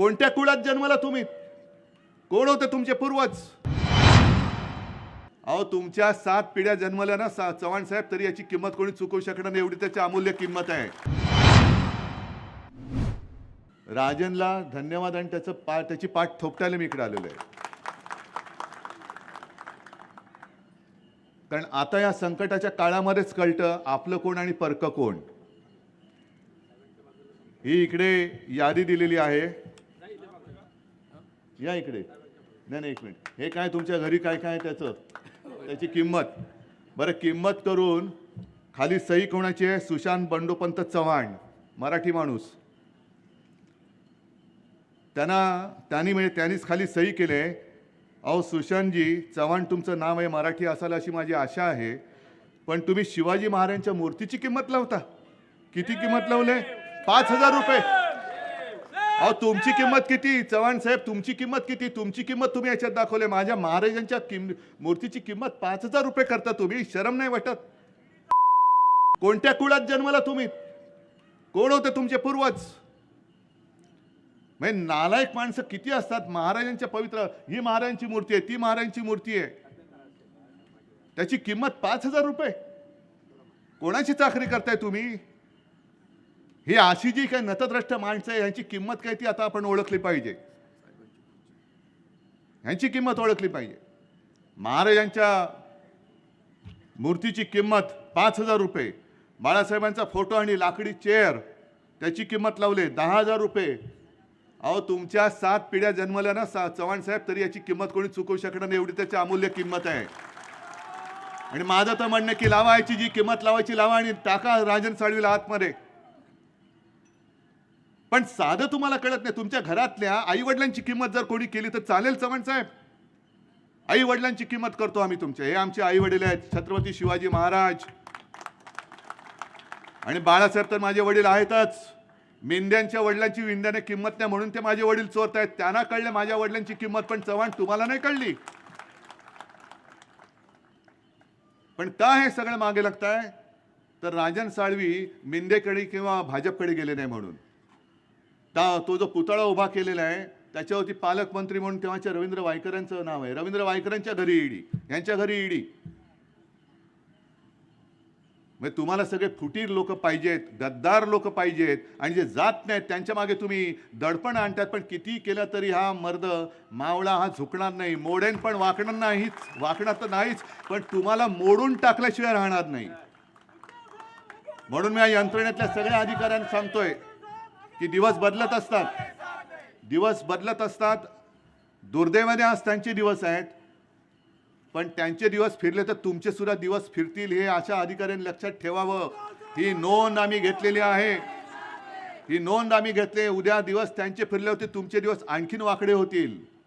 कोणत्या कुळात जन्मला तुम्ही? कोण होते तुमचे पूर्वज? अहो तुमच्या सात पिढ्या जन्मल्या ना सा चव्हाण साहेब तरी याची किंमत कोणी चुकवू शकणार नाही एवढी त्याची अमूल्य किंमत आहे. राजनला धन्यवाद आणि त्याचं पा त्याची पाठ थोपटायला मी इकडे आलेलो आहे. कारण आता या संकटाच्या काळामध्येच कळतं आपलं कोण आणि परकं कोण. ही इकडे यादी दिलेली आहे. या इकडे. नाही नाही एक मिनिट. हे काय तुमच्या घरी काय काय त्याचं? त्याची किंमत. बरं किंमत करून खाली सही कोणाची आहे? सुशांत बंडोपंत चव्हाण मराठी माणूस. त्यांना त्यांनी म्हणजे त्यांनीच खाली सही केले अहो सुशांतजी चव्हाण तुमचं नाव आहे मराठी असाल अशी माझी आशा आहे. पण तुम्ही शिवाजी महाराजांच्या मूर्तीची किंमत लावता. किती किंमत लावले पाच हजार रुपये. अहो तुमची किंमत किती? चव्हाण साहेब तुमची किंमत किती? तुमची किंमत तुम्ही याच्यात दाखवले. माझ्या महाराजांच्या किम मूर्तीची किंमत पाच हजार रुपये करता तुम्ही. शरम नाही वाटत. कोणत्या कुळात जन्मला तुम्ही? कोण होते तुमचे पूर्वज? म्हणजे नालायक माणसं किती असतात? महाराजांच्या पवित्र ही महाराजांची मूर्ती आहे ती महाराजांची मूर्ती आहे. त्याची किंमत पाच हजार रुपये. कोणाची चाकरी करताय तुम्ही? ही अशी जी काही नतद्रष्ट माणसं आहे यांची किंमत काय ती आता आपण ओळखली पाहिजे. यांची किंमत ओळखली पाहिजे. महाराजांच्या मूर्तीची किंमत पाच हजार रुपये. बाळासाहेबांचा फोटो आणि लाकडी चेअर त्याची किंमत लावले दहा हजार रुपये. अहो तुमच्या सात पिढ्या जन्मल्या ना सा चव्हाण साहेब तरी याची किंमत कोणी चुकवू शकणार नाही एवढी त्याची अमूल्य किंमत आहे. आणि माझं तर म्हणणं की लावायची जी किंमत लावायची लावा आणि टाका राजन साळवीला आतमध्ये पण साधं तुम्हाला कळत नाही. तुमच्या घरातल्या आई वडिलांची किंमत जर कोणी केली तर चालेल चव्हाण साहेब. आई वडिलांची किंमत करतो आम्ही तुमच्या. हे आमचे आई वडील आहेत. छत्रपती शिवाजी महाराज. आणि बाळासाहेब तर माझे वडील आहेतच. मेंढ्यांच्या वडिलांची विंध्याने किंमत नाही म्हणून ते माझे वडील चोरत आहेत. त्यांना कळले माझ्या वडिलांची किंमत पण चव्हाण तुम्हाला नाही कळली. पण का हे सगळं मागे लागताय? तर राजन साळवी मिंदेकडे किंवा भाजपकडे गेले नाही म्हणून. ता- तो जो पुतळा उभा केलेला आहे त्याच्यावरती पालकमंत्री म्हणून तेव्हाच्या रवींद्र वायकरांचं नाव आहे. रवींद्र वायकरांच्या घरी ईडी. यांच्या घरी ईडी. म्हणजे तुम्हाला सगळे फुटीर लोक पाहिजेत गद्दार लोक पाहिजेत आणि जे जात नाहीत त्यांच्या मागे तुम्ही दडपण आणतात पण किती केलं तरी हा मर्द मावळा हा झुकणार नाही. मोडेन पण वाकणार नाहीच वाकणार तर नाहीच पण तुम्हाला मोडून टाकल्याशिवाय राहणार नाही. म्हणून मी या यंत्रणेतल्या सगळ्या अधिकाऱ्यांना सांगतोय की दिवस बदलत असतात. दिवस बदलत असतात. दुर्दैवाने आज त्यांचे दिवस आहेत. पण त्यांचे दिवस फिरले तर तुमचे सुद्धा दिवस फिरतील हे अशा अधिकाऱ्यांनी लक्षात ठेवावं. ही नोंद आम्ही घेतलेली आहे. ही नोंद आम्ही घेतली. उद्या दिवस त्यांचे फिरले होते तुमचे दिवस आणखीन वाकडे होतील.